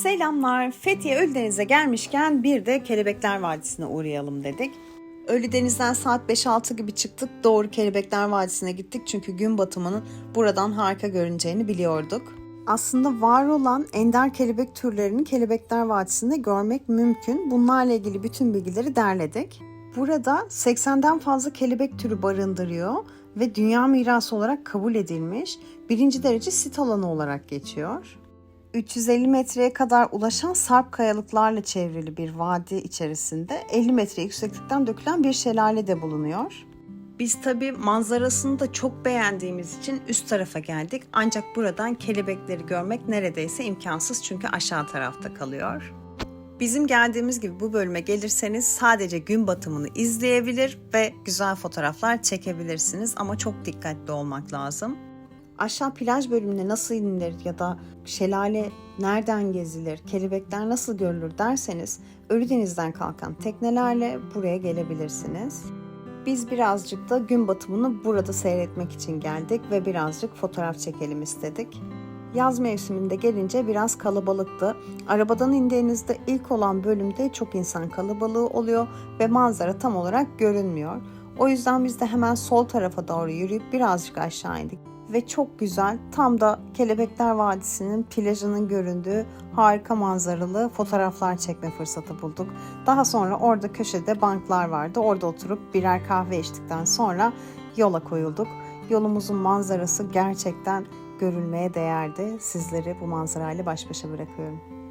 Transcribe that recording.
Selamlar. Fethiye Ölüdeniz'e gelmişken bir de Kelebekler Vadisi'ne uğrayalım dedik. Ölüdeniz'den saat 5-6 gibi çıktık. Doğru Kelebekler Vadisi'ne gittik çünkü gün batımının buradan harika görüneceğini biliyorduk. Aslında var olan ender kelebek türlerini Kelebekler Vadisi'nde görmek mümkün. Bunlarla ilgili bütün bilgileri derledik. Burada 80'den fazla kelebek türü barındırıyor ve dünya mirası olarak kabul edilmiş birinci derece sit alanı olarak geçiyor. 350 metreye kadar ulaşan sarp kayalıklarla çevrili bir vadi içerisinde 50 metre yükseklikten dökülen bir şelale de bulunuyor. Biz tabi manzarasını da çok beğendiğimiz için üst tarafa geldik. Ancak buradan kelebekleri görmek neredeyse imkansız çünkü aşağı tarafta kalıyor. Bizim geldiğimiz gibi bu bölüme gelirseniz sadece gün batımını izleyebilir ve güzel fotoğraflar çekebilirsiniz ama çok dikkatli olmak lazım. Aşağı plaj bölümüne nasıl inilir ya da şelale nereden gezilir, kelebekler nasıl görülür derseniz Ölüdeniz'den kalkan teknelerle buraya gelebilirsiniz. Biz birazcık da gün batımını burada seyretmek için geldik ve birazcık fotoğraf çekelim istedik. Yaz mevsiminde gelince biraz kalabalıktı. Arabadan indiğinizde ilk olan bölümde çok insan kalabalığı oluyor ve manzara tam olarak görünmüyor. O yüzden biz de hemen sol tarafa doğru yürüyüp birazcık aşağı indik. Ve çok güzel tam da Kelebekler Vadisi'nin plajının göründüğü harika manzaralı fotoğraflar çekme fırsatı bulduk. Daha sonra orada köşede banklar vardı. Orada oturup birer kahve içtikten sonra yola koyulduk. Yolumuzun manzarası gerçekten görülmeye değerdi. Sizleri bu manzarayla baş başa bırakıyorum.